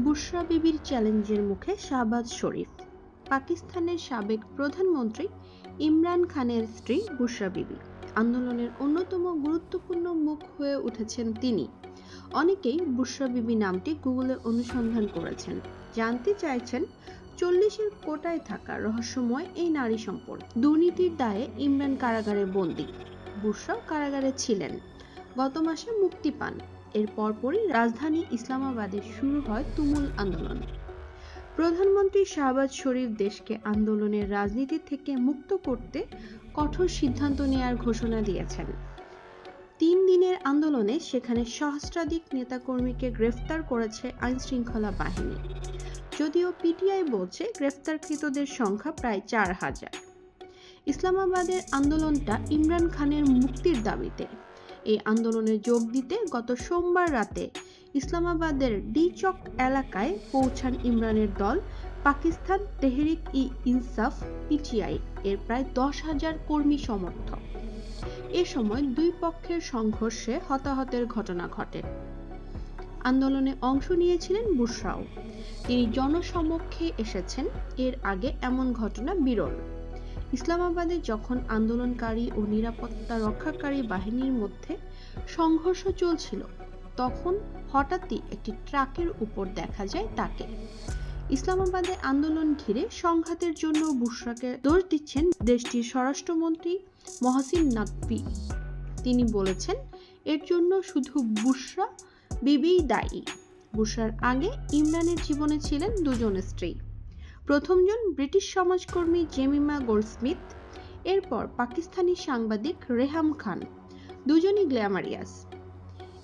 বুশরা বিবির চ্যালেঞ্জের মুখে শাহবাজ শরীফ। পাকিস্তানের সাবেক প্রধানমন্ত্রী ইমরান খানের স্ত্রী বুশরা বিবি। আন্দোলনের অন্যতম গুরুত্বপূর্ণ মুখ হয়ে উঠেছেন তিনি। অনেকেই বুশরা বিবি নামটি গুগলে অনুসন্ধান করেছেন। জানতে চাইছেন চল্লিশের কোটায় থাকা রহস্যময় এই নারী সম্পদ দুর্নীতির দায়ে ইমরান কারাগারে বন্দী। বুশরাও কারাগারে ছিলেন। গত মাসে মুক্তি পান। এর পরপরই রাজধানী ইসলামাবাদে শুরু হয় তুমুল আন্দোলন। প্রধানমন্ত্রী শাহবাজ শরীফ দেশকে আন্দোলনের রাজনীতি থেকে মুক্ত করতে কঠোর সিদ্ধান্ত নেয়ার ঘোষণা দিয়েছেন। তিন দিনের আন্দোলনে সেখানে সহস্রাধিক নেতাকর্মীকে গ্রেফতার করেছে আইনশৃঙ্খলা বাহিনী। যদিও পিটিআই বলছে গ্রেফতারকৃতদের সংখ্যা প্রায় চার হাজার। ইসলামাবাদের আন্দোলনটা ইমরান খানের মুক্তির দাবিতে এই আন্দোলনে যোগ দিতে গত সোমবার রাতে ইসলামাবাদের ডি চক এলাকায় পৌঁছান ইমরানের দল। পাকিস্তান তেহরিক ই ইনসাফ, পিটিআই এর প্রায় দশ হাজার কর্মী সমর্থক। এ সময় দুই পক্ষের সংঘর্ষে হতাহতের ঘটনা ঘটে। আন্দোলনে অংশ নিয়েছিলেন বুশরাও তিনি জনসমক্ষে এসেছেন। এর আগে এমন ঘটনা বিরল। ইসলামাবাদে যখন আন্দোলনকারী ও নিরাপত্তা রক্ষাকারী বাহিনীর মধ্যে সংঘর্ষ চলছিল, তখন হঠাৎই একটি ট্রাকের উপর দেখা যায় তাকে। ইসলামাবাদে আন্দোলন ঘিরে সংঘাতের জন্য বুশরাকে দোষ দিচ্ছেন দেশটির স্বরাষ্ট্রমন্ত্রী মহাসিন নাকভি। তিনি বলেছেন, এর জন্য শুধু বুশরা বিবিই দায়ী। বুশরার আগে ইমরানের জীবনে ছিলেন দুজন স্ত্রী। প্রথমজন ব্রিটিশ সমাজকর্মী জেমিমা গোল্ডস্মিথ, এরপর পাকিস্তানি সাংবাদিক রেহাম খান, দুজনই গ্ল্যামারিয়াস।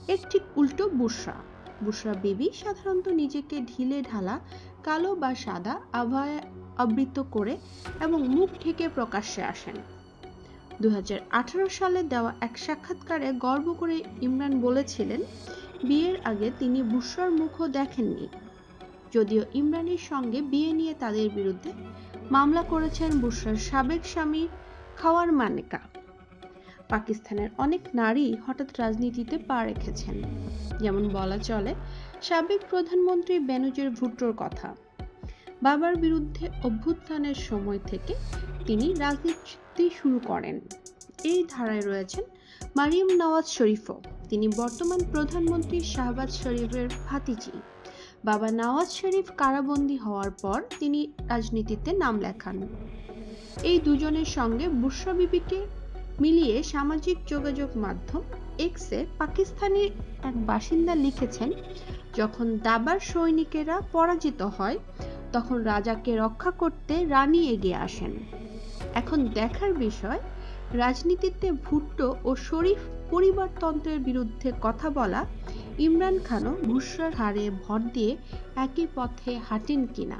এর ঠিক উল্টো বুশরা বুশরা বেবি সাধারণত নিজেকে ঢিলে ঢালা, কালো বা সাদা আভয়ে আবৃত করে এবং মুখ ঢেকে প্রকাশ্যে আসেন। দু হাজার আঠারো সালে দেওয়া এক সাক্ষাৎকারে গর্ব করে ইমরান বলেছিলেন, বিয়ের আগে তিনি বুশরার মুখও দেখেননি। যদিও ইমরানের সঙ্গে বিয়ে নিয়ে তাদের বিরুদ্ধে মামলা করেছেন বুশরার সাবেক স্বামী খাওয়ার মানেকা। পাকিস্তানের অনেক নারী হঠাৎ রাজনীতিতে পা রেখেছেন। যেমন বলা চলে, সাবেক প্রধানমন্ত্রী বেনজির ভুট্টোর কথা। বাবার বিরুদ্ধে অভ্যুত্থানের সময় থেকে তিনি রাজনীতি শুরু করেন। এই ধারায় রয়েছেন মারিয়াম নওয়াজ শরীফও। তিনি বর্তমান প্রধানমন্ত্রী শাহবাজ শরীফের ভাতিজি। বাবা নওয়াজ শরীফ কারাবন্দী হওয়ার পর তিনি রাজনীতিতে নাম লেখান। এই দুজনের সঙ্গে বুশরা বিবিকে মিলিয়ে সামাজিক যোগাযোগ মাধ্যম এক্সে পাকিস্তানি এক বাসিন্দা লিখেছেন, যখন দাবার সৈনিকেরা পরাজিত হয়, তখন রাজাকে রক্ষা করতে রানী এগিয়ে আসেন। এখন দেখার বিষয়, রাজনীতিতে ভুট্টো ও শরীফ পরিবারতন্ত্রের বিরুদ্ধে কথা বলা ইমরান খানও বুশরার হারে ভর দিয়ে একই পথে হাঁটেন কিনা?